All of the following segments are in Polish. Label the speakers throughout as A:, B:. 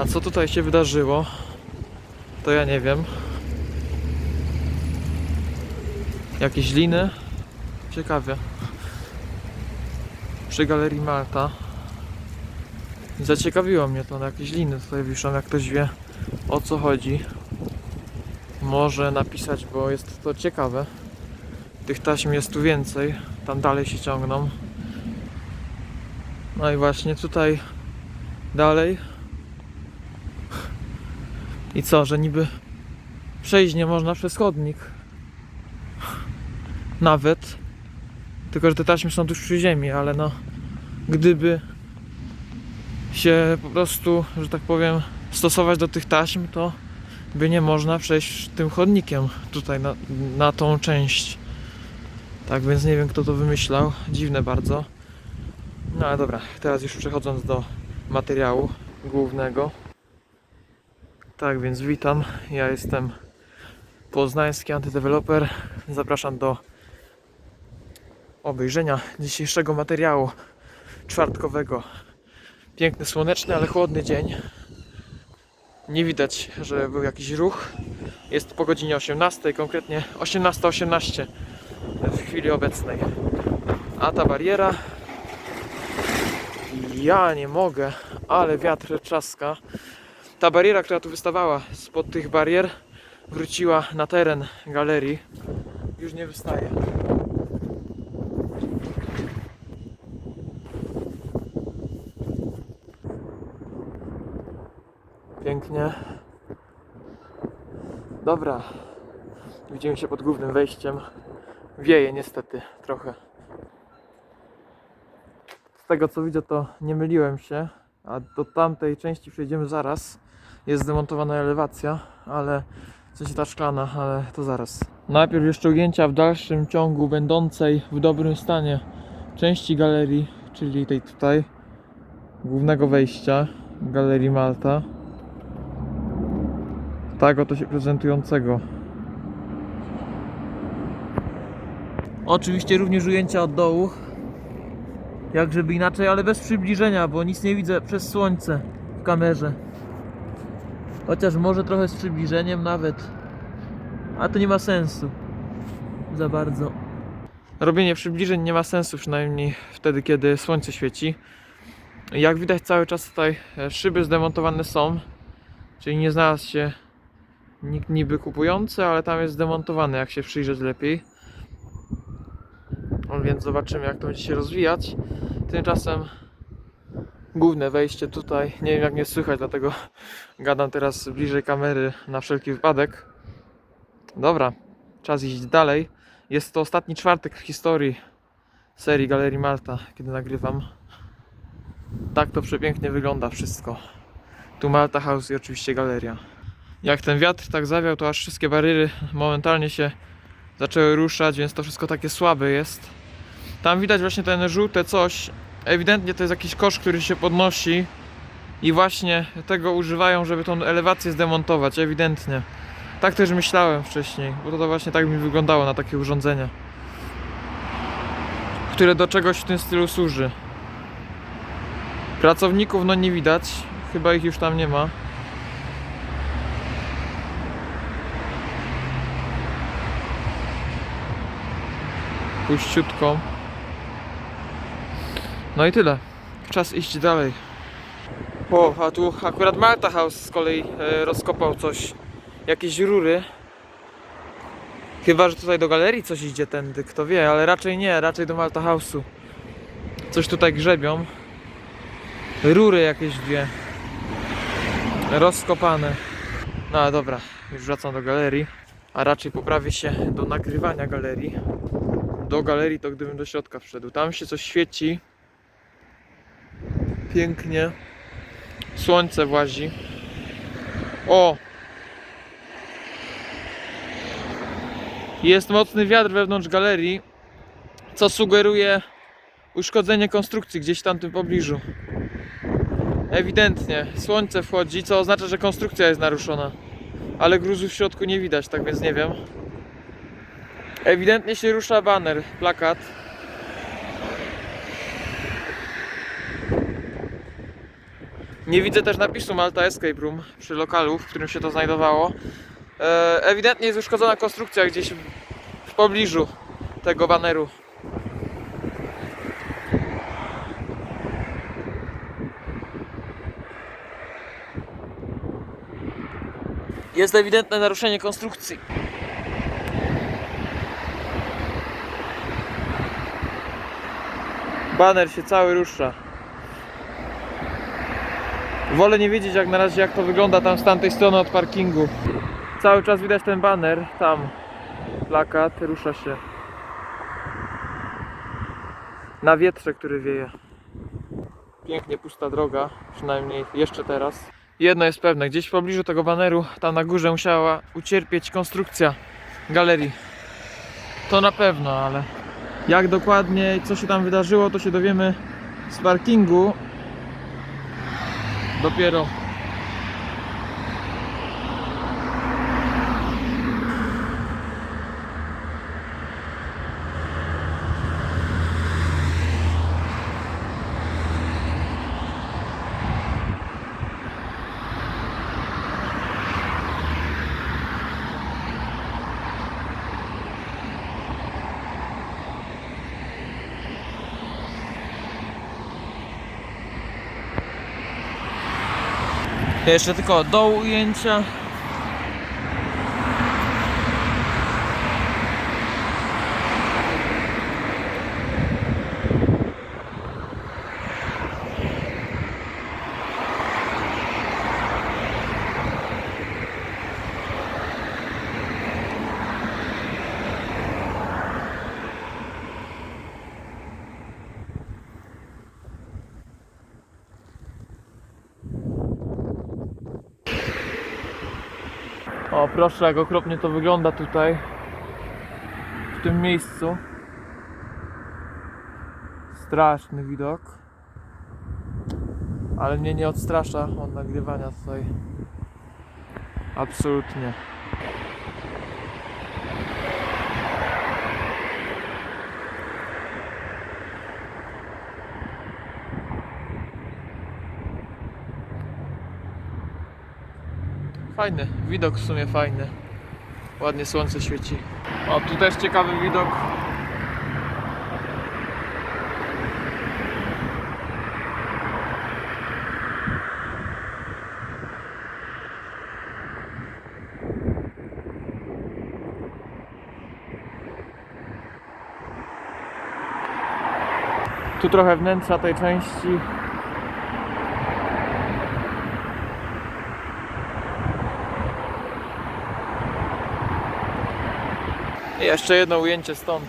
A: A co tutaj się wydarzyło, to ja nie wiem. Jakieś liny? Ciekawie. Przy Galerii Malta. Zaciekawiło mnie to, na jakieś liny tutaj wiszą, jak ktoś wie o co chodzi. Może napisać, bo jest to ciekawe. Tych taśm jest tu więcej, tam dalej się ciągną. No i właśnie tutaj dalej. I co, że niby przejść nie można przez chodnik. Nawet. Tylko, że te taśmy są tuż przy ziemi, ale no gdyby się po prostu, że tak powiem, stosować do tych taśm, to by nie można przejść tym chodnikiem tutaj na, na tą część. Tak więc nie wiem kto to wymyślał. Dziwne bardzo. No ale dobra, teraz już przechodząc do materiału głównego. Tak więc witam. Ja jestem poznański antydeweloper. Zapraszam do obejrzenia dzisiejszego materiału czwartkowego. Piękny, słoneczny, ale chłodny dzień. Nie widać, że był jakiś ruch. Jest po godzinie 18, konkretnie 18.18 w chwili obecnej. A ta bariera. Ja nie mogę, ale wiatr trzaska. Ta bariera, która tu wystawała spod tych barier, wróciła na teren galerii. Już nie wystaje. Pięknie. Dobra. Widzimy się pod głównym wejściem. Wieje niestety trochę. Z tego co widzę to nie myliłem się, a do tamtej części przejdziemy zaraz. Jest zdemontowana elewacja, ale w sensie ta szklana, ale to zaraz. Najpierw jeszcze ujęcia w dalszym ciągu będącej w dobrym stanie części galerii, czyli tej tutaj głównego wejścia galerii Malta. Tak oto się prezentującego. Oczywiście również ujęcia od dołu. Jak żeby inaczej, ale bez przybliżenia, bo nic nie widzę przez słońce w kamerze. Chociaż może trochę z przybliżeniem nawet. A to nie ma sensu. Za bardzo. Robienie przybliżeń nie ma sensu, przynajmniej wtedy, kiedy słońce świeci. Jak widać, cały czas tutaj e, szyby zdemontowane są, czyli nie znalazł się nikt niby kupujący, ale tam jest zdemontowany, jak się przyjrzeć lepiej. No więc zobaczymy, jak to będzie się rozwijać. Tymczasem główne wejście tutaj. Nie wiem, jak mnie słychać, dlatego gadam teraz bliżej kamery na wszelki wypadek. Dobra, czas iść dalej. Jest to ostatni czwartek w historii serii Galerii Malta, kiedy nagrywam. Tak to przepięknie wygląda wszystko. Tu Malta House i oczywiście galeria. Jak ten wiatr tak zawiał, to aż wszystkie bariery momentalnie się zaczęły ruszać, więc to wszystko takie słabe jest. Tam widać właśnie ten żółte coś. Ewidentnie to jest jakiś kosz, który się podnosi i właśnie tego używają, żeby tą elewację zdemontować, ewidentnie. Tak też myślałem wcześniej, bo to, to właśnie tak mi wyglądało na takie urządzenie, które do czegoś w tym stylu służy. Pracowników no nie widać, chyba ich już tam nie ma. puściutko. No i tyle. Czas iść dalej. O, a tu akurat Malta House z kolei e, rozkopał coś, jakieś rury. Chyba, że tutaj do galerii coś idzie tędy, kto wie, ale raczej nie, raczej do Malta House'u. Coś tutaj grzebią. Rury jakieś dwie. Rozkopane. No dobra, już wracam do galerii. A raczej poprawię się do nagrywania galerii do galerii, to gdybym do środka wszedł. Tam się coś świeci. Pięknie. Słońce włazi. O! Jest mocny wiatr wewnątrz galerii, co sugeruje uszkodzenie konstrukcji gdzieś w tamtym pobliżu. Ewidentnie słońce wchodzi, co oznacza, że konstrukcja jest naruszona. Ale gruzu w środku nie widać, tak więc nie wiem. Ewidentnie się rusza baner, plakat. Nie widzę też napisu Malta Escape Room przy lokalu, w którym się to znajdowało. E, ewidentnie jest uszkodzona konstrukcja gdzieś w pobliżu tego baneru. Jest ewidentne naruszenie konstrukcji. Baner się cały rusza. Wolę nie wiedzieć jak na razie jak to wygląda tam z tamtej strony od parkingu. Cały czas widać ten baner, tam plakat, rusza się. Na wietrze, który wieje. Pięknie pusta droga, przynajmniej jeszcze teraz. Jedno jest pewne, gdzieś w pobliżu tego baneru, tam na górze musiała ucierpieć konstrukcja galerii. To na pewno, ale jak dokładnie i co się tam wydarzyło, to się dowiemy z parkingu. Dopiero. Jeszcze tylko do ujęcia. Proszę, jak okropnie to wygląda tutaj. W tym miejscu. Straszny widok. Ale mnie nie odstrasza od nagrywania tutaj. Absolutnie. Fajny, widok w sumie fajny. Ładnie słońce świeci. O, tu też ciekawy widok. Tu trochę wnętrza tej części. I jeszcze jedno ujęcie stąd.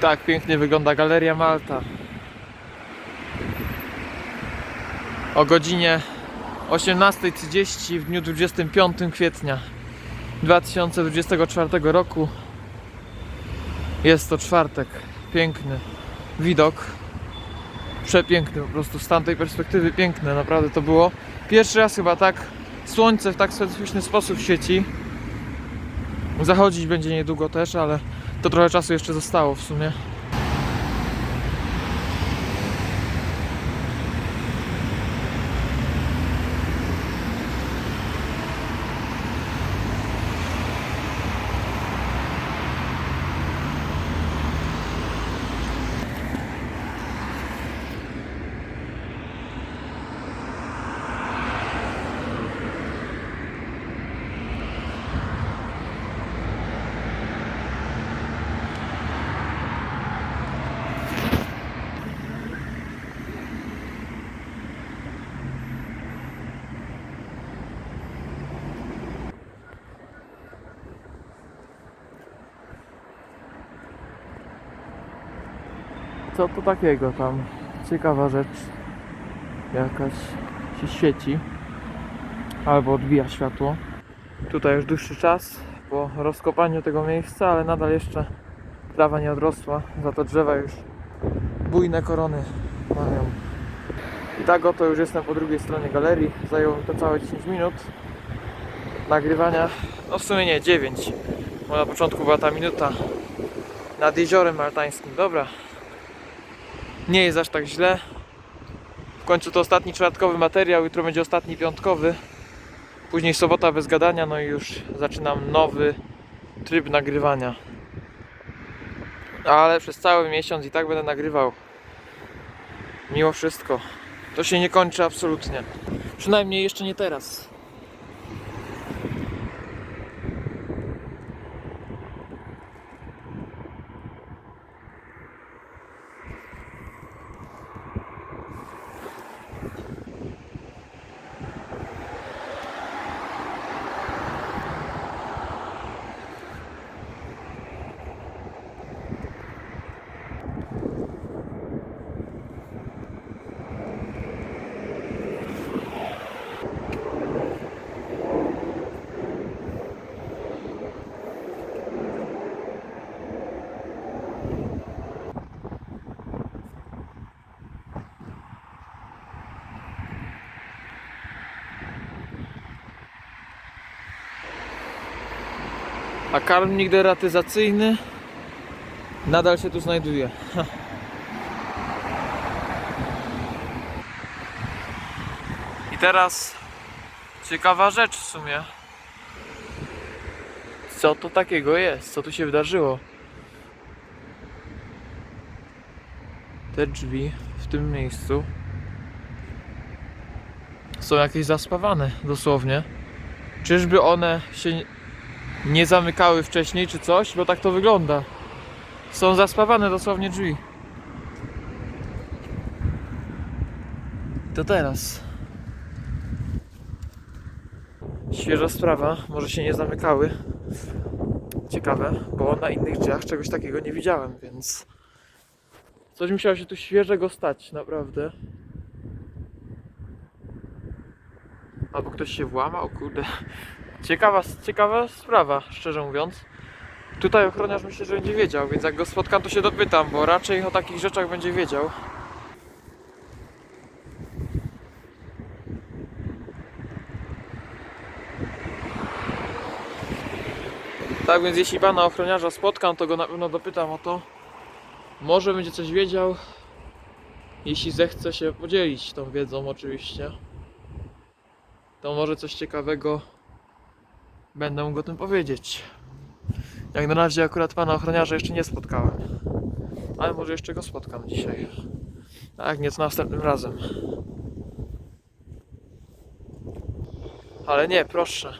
A: Tak pięknie wygląda Galeria Malta. O godzinie 18.30 w dniu 25 kwietnia 2024 roku. Jest to czwartek. Piękny widok. Przepiękny po prostu z tamtej perspektywy piękne. Naprawdę to było. Pierwszy raz chyba tak słońce w tak specyficzny sposób świeci. Zachodzić będzie niedługo też, ale to trochę czasu jeszcze zostało w sumie. Co to takiego tam? Ciekawa rzecz. Jakaś się świeci. Albo odbija światło. Tutaj już dłuższy czas po rozkopaniu tego miejsca, ale nadal jeszcze trawa nie odrosła. Za to drzewa już bujne korony mają. I tak oto już jestem po drugiej stronie galerii. Zajęło mi to całe 10 minut nagrywania. No w sumie nie, 9. Bo na początku była ta minuta nad jeziorem maltańskim. Dobra. Nie jest aż tak źle. W końcu to ostatni czwartkowy materiał, jutro będzie ostatni piątkowy. Później sobota bez gadania, no i już zaczynam nowy tryb nagrywania. Ale przez cały miesiąc i tak będę nagrywał. Mimo wszystko. To się nie kończy absolutnie. Przynajmniej jeszcze nie teraz. A karmnik deratyzacyjny nadal się tu znajduje. I teraz ciekawa rzecz w sumie. Co to takiego jest? Co tu się wydarzyło? Te drzwi w tym miejscu są jakieś zaspawane dosłownie. Czyżby one się nie zamykały wcześniej czy coś, bo tak to wygląda. Są zaspawane dosłownie drzwi. To teraz. Świeża sprawa, może się nie zamykały. Ciekawe, bo na innych drzwiach czegoś takiego nie widziałem, więc coś musiało się tu świeżego stać, naprawdę. Albo ktoś się włamał, kurde. Ciekawa, ciekawa sprawa, szczerze mówiąc. Tutaj ochroniarz myślę, że będzie wiedział, więc jak go spotkam, to się dopytam, bo raczej o takich rzeczach będzie wiedział. Tak więc jeśli pana ochroniarza spotkam, to go na pewno dopytam o to. Może będzie coś wiedział, jeśli zechce się podzielić tą wiedzą oczywiście. To może coś ciekawego Będę mógł o tym powiedzieć. Jak na razie akurat pana ochroniarza jeszcze nie spotkałem. Ale może jeszcze go spotkam dzisiaj. A jak nie, następnym razem. Ale nie, proszę.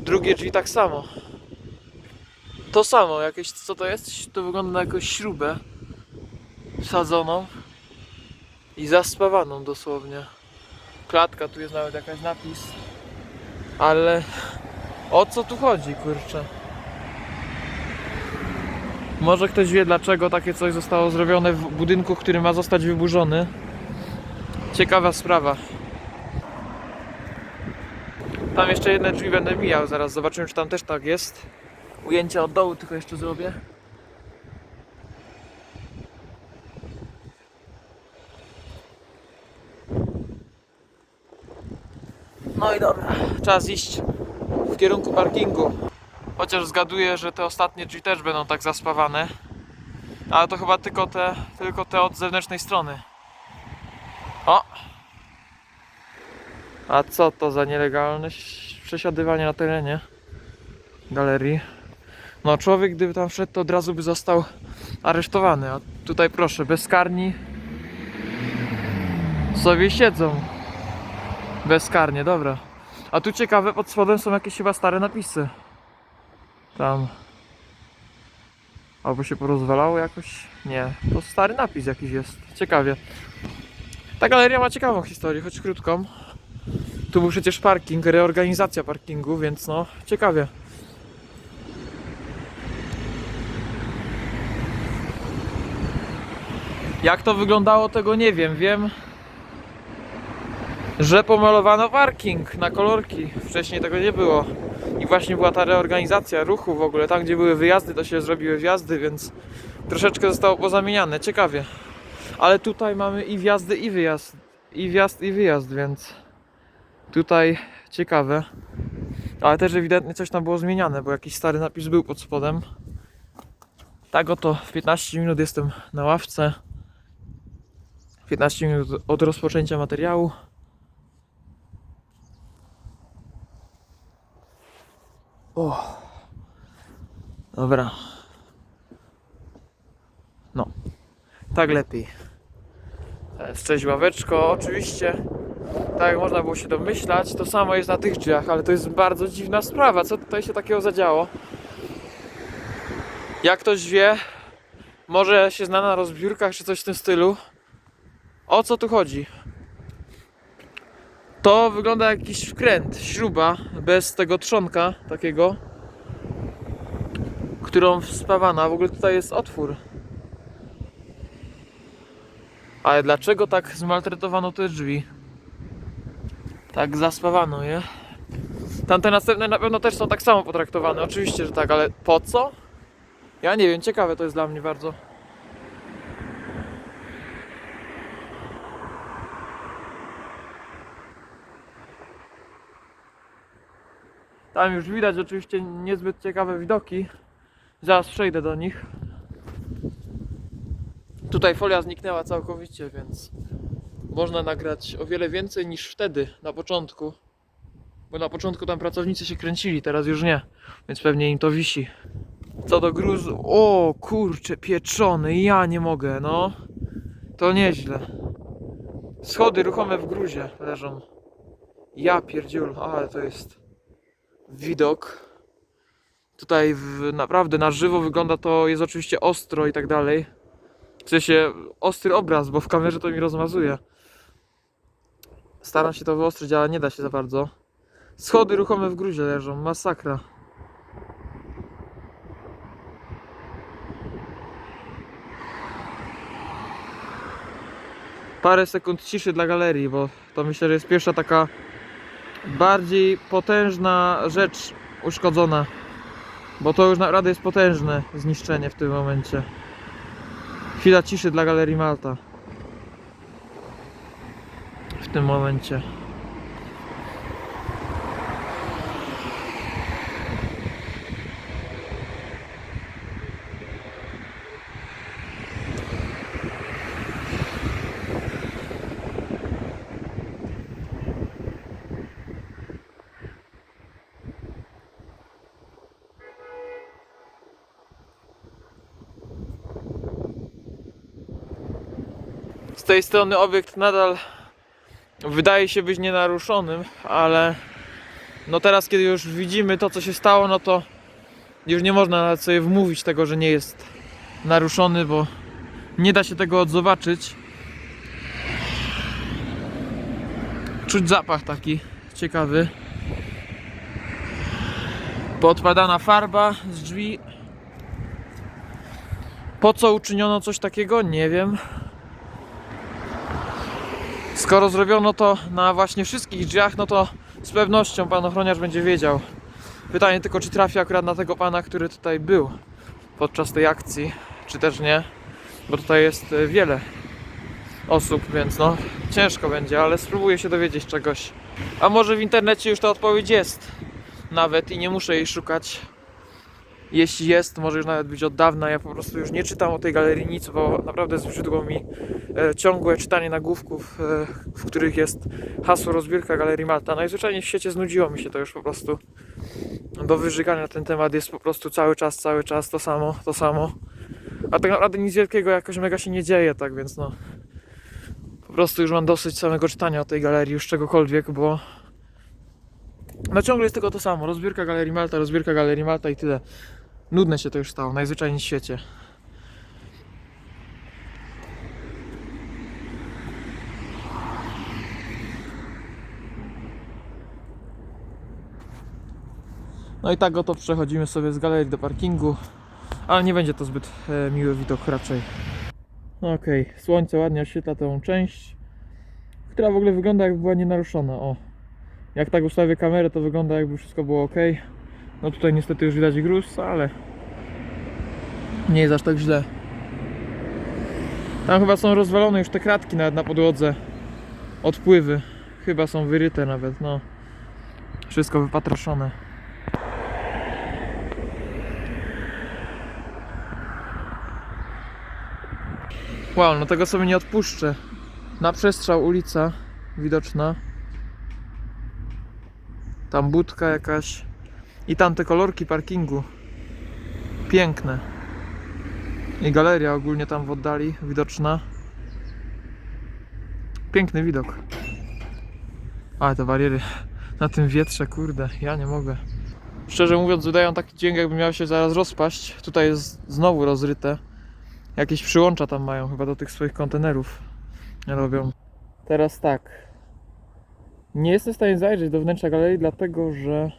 A: Drugie drzwi tak samo. To samo, jakieś, co to jest? To wygląda na jakąś śrubę wsadzoną i zaspawaną dosłownie. Klatka, tu jest nawet jakaś napis. Ale o co tu chodzi, kurczę? Może ktoś wie, dlaczego takie coś zostało zrobione w budynku, który ma zostać wyburzony. Ciekawa sprawa. Tam jeszcze jedne drzwi będę mijał, zaraz zobaczymy, czy tam też tak jest. Ujęcie od dołu tylko jeszcze zrobię. No i dobra, czas iść w kierunku parkingu. Chociaż zgaduję, że te ostatnie drzwi też będą tak zaspawane. Ale to chyba tylko te, tylko te od zewnętrznej strony. O! A co to za nielegalne przesiadywanie na terenie galerii? No człowiek gdyby tam wszedł, to od razu by został aresztowany. A tutaj proszę, bezkarni sobie siedzą. Bezkarnie, dobra. A tu ciekawe, pod spodem są jakieś chyba stare napisy. Tam. Albo się porozwalało jakoś? Nie. To stary napis jakiś jest. Ciekawie. Ta galeria ma ciekawą historię, choć krótką. Tu był przecież parking, reorganizacja parkingu, więc no, ciekawie. Jak to wyglądało, tego nie wiem. Wiem, że pomalowano parking na kolorki. Wcześniej tego nie było. I właśnie była ta reorganizacja ruchu w ogóle. Tam, gdzie były wyjazdy, to się zrobiły wjazdy, więc troszeczkę zostało pozamieniane. Ciekawie. Ale tutaj mamy i wjazdy i wyjazd. I wjazd i wyjazd, więc tutaj ciekawe. Ale też ewidentnie coś tam było zmieniane, bo jakiś stary napis był pod spodem. Tak oto w 15 minut jestem na ławce. 15 minut od rozpoczęcia materiału. O. Dobra. No. Tak lepiej. Cześć ławeczko. Oczywiście, tak jak można było się domyślać, to samo jest na tych drzwiach, ale to jest bardzo dziwna sprawa. Co tutaj się takiego zadziało? Jak ktoś wie, może się zna na rozbiórkach czy coś w tym stylu. O co tu chodzi? To wygląda jak jakiś wkręt, śruba bez tego trzonka takiego, którą wspawano. A w ogóle tutaj jest otwór. Ale dlaczego tak zmaltretowano te drzwi? Tak zaspawano je. Tamte następne na pewno też są tak samo potraktowane. Oczywiście, że tak, ale po co? Ja nie wiem, ciekawe to jest dla mnie bardzo. Tam już widać oczywiście niezbyt ciekawe widoki. Zaraz przejdę do nich. Tutaj folia zniknęła całkowicie, więc można nagrać o wiele więcej niż wtedy, na początku. Bo na początku tam pracownicy się kręcili, teraz już nie, więc pewnie im to wisi. Co do gruzu, o kurcze, pieczony, ja nie mogę, no. To nieźle. Schody ruchome w gruzie leżą. Ja pierdziul, ale to jest widok. Tutaj w, naprawdę na żywo wygląda to, jest oczywiście ostro i tak dalej. W sensie ostry obraz, bo w kamerze to mi rozmazuje. Staram się to wyostrzyć, ale nie da się za bardzo. Schody ruchome w gruzie leżą, masakra. Parę sekund ciszy dla galerii, bo to myślę, że jest pierwsza taka bardziej potężna rzecz uszkodzona. Bo to już naprawdę jest potężne zniszczenie w tym momencie. Chwila ciszy dla Galerii Malta. W tym momencie. Tej strony obiekt nadal wydaje się być nienaruszonym, ale no teraz kiedy już widzimy to co się stało, no to już nie można nawet sobie wmówić tego, że nie jest naruszony, bo nie da się tego odzobaczyć. Czuć zapach taki ciekawy. Podpadana farba z drzwi. Po co uczyniono coś takiego? Nie wiem. Skoro zrobiono to na właśnie wszystkich drzwiach, no to z pewnością pan ochroniarz będzie wiedział. Pytanie tylko, czy trafi akurat na tego pana, który tutaj był podczas tej akcji, czy też nie, bo tutaj jest e, wiele osób, więc no ciężko będzie, ale spróbuję się dowiedzieć czegoś. A może w internecie już ta odpowiedź jest nawet i nie muszę jej szukać. Jeśli jest, może już nawet być od dawna. Ja po prostu już nie czytam o tej galerii nic, bo naprawdę zbrzydło mi e, ciągłe czytanie nagłówków, e, w których jest hasło rozbiórka Galerii Malta. Najzwyczajniej w świecie znudziło mi się to już po prostu. Do wyżygania na ten temat jest po prostu cały czas, cały czas to samo, to samo. A tak naprawdę nic wielkiego jakoś mega się nie dzieje, tak więc no. Po prostu już mam dosyć samego czytania o tej galerii, już czegokolwiek, bo no ciągle jest tylko to samo. Rozbiórka Galerii Malta, rozbiórka Galerii Malta i tyle. Nudne się to już stało, najzwyczajniej w świecie. No i tak oto przechodzimy sobie z galerii do parkingu, ale nie będzie to zbyt e, miły widok raczej. No Okej, słońce ładnie oświetla tą część, która w ogóle wygląda jakby była nienaruszona. O, jak tak ustawię kamerę, to wygląda jakby wszystko było ok. No tutaj niestety już widać gruz, ale nie jest aż tak źle. Tam chyba są rozwalone już te kratki nawet na podłodze. Odpływy. Chyba są wyryte nawet, no. Wszystko wypatroszone. Wow, no tego sobie nie odpuszczę. Na przestrzał ulica widoczna. Tam budka jakaś. I tam te kolorki parkingu. Piękne. I galeria ogólnie tam w oddali widoczna. Piękny widok. Ale te bariery na tym wietrze, kurde, ja nie mogę. Szczerze mówiąc, wydają taki dźwięk, jakby miało się zaraz rozpaść. Tutaj jest znowu rozryte. Jakieś przyłącza tam mają, chyba do tych swoich kontenerów robią. Teraz tak. Nie jestem w stanie zajrzeć do wnętrza galerii, dlatego że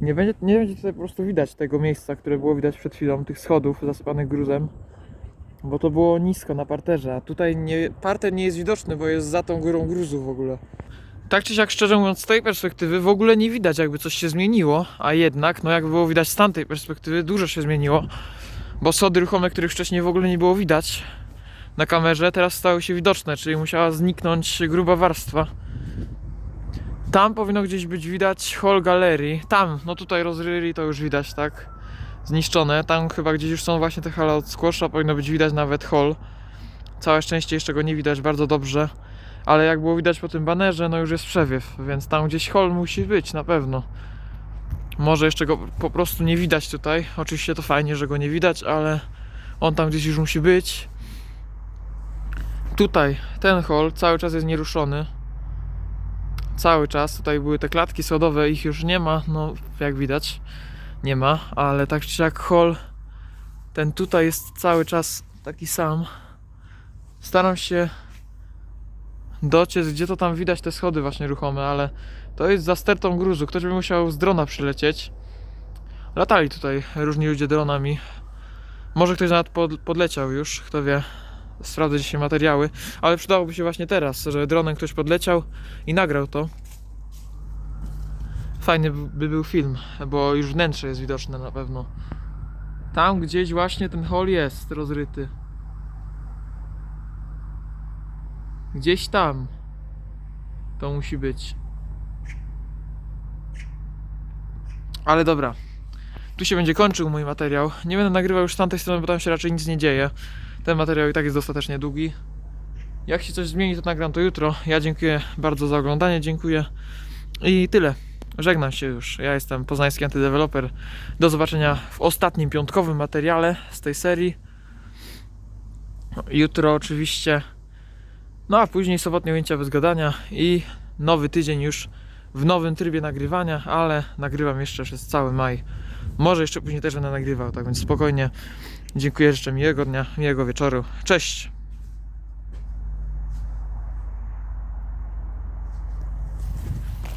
A: nie będzie, nie będzie tutaj po prostu widać tego miejsca, które było widać przed chwilą, tych schodów zasypanych gruzem. Bo to było nisko na parterze, a tutaj nie, parter nie jest widoczny, bo jest za tą górą gruzu w ogóle. Tak czy siak, szczerze mówiąc, z tej perspektywy w ogóle nie widać, jakby coś się zmieniło, a jednak, no jak było widać z tamtej perspektywy, dużo się zmieniło, bo schody ruchome, których wcześniej w ogóle nie było widać na kamerze, teraz stały się widoczne, czyli musiała zniknąć gruba warstwa. Tam powinno gdzieś być widać hall galerii. Tam, no tutaj rozryli to już widać, tak? Zniszczone. Tam chyba gdzieś już są właśnie te hale od squasha, powinno być widać nawet hall. Całe szczęście jeszcze go nie widać bardzo dobrze. Ale jak było widać po tym banerze, no już jest przewiew, więc tam gdzieś hall musi być na pewno. Może jeszcze go po prostu nie widać tutaj. Oczywiście to fajnie, że go nie widać, ale on tam gdzieś już musi być. Tutaj ten hall cały czas jest nieruszony cały czas. Tutaj były te klatki schodowe, ich już nie ma, no jak widać, nie ma, ale tak czy jak hall, ten tutaj jest cały czas taki sam. Staram się dociec, gdzie to tam widać te schody właśnie ruchome, ale to jest za stertą gruzu. Ktoś by musiał z drona przylecieć. Latali tutaj różni ludzie dronami. Może ktoś nawet pod, podleciał już, kto wie. Sprawdzę dzisiaj materiały, ale przydałoby się właśnie teraz, że dronem ktoś podleciał i nagrał to. Fajny by by był film, bo już wnętrze jest widoczne na pewno. Tam gdzieś właśnie ten hol jest rozryty. Gdzieś tam. To musi być. Ale dobra. Tu się będzie kończył mój materiał. Nie będę nagrywał już z tamtej strony, bo tam się raczej nic nie dzieje. Ten materiał i tak jest dostatecznie długi. Jak się coś zmieni, to nagram to jutro. Ja dziękuję bardzo za oglądanie, dziękuję. I tyle. Żegnam się już. Ja jestem poznański antydeweloper. Do zobaczenia w ostatnim piątkowym materiale z tej serii. Jutro oczywiście. No a później sobotnie ujęcia bez gadania i nowy tydzień już w nowym trybie nagrywania, ale nagrywam jeszcze przez cały maj. Może jeszcze później też będę nagrywał, tak więc spokojnie. Dziękuję, życzę miłego dnia, miłego wieczoru. Cześć!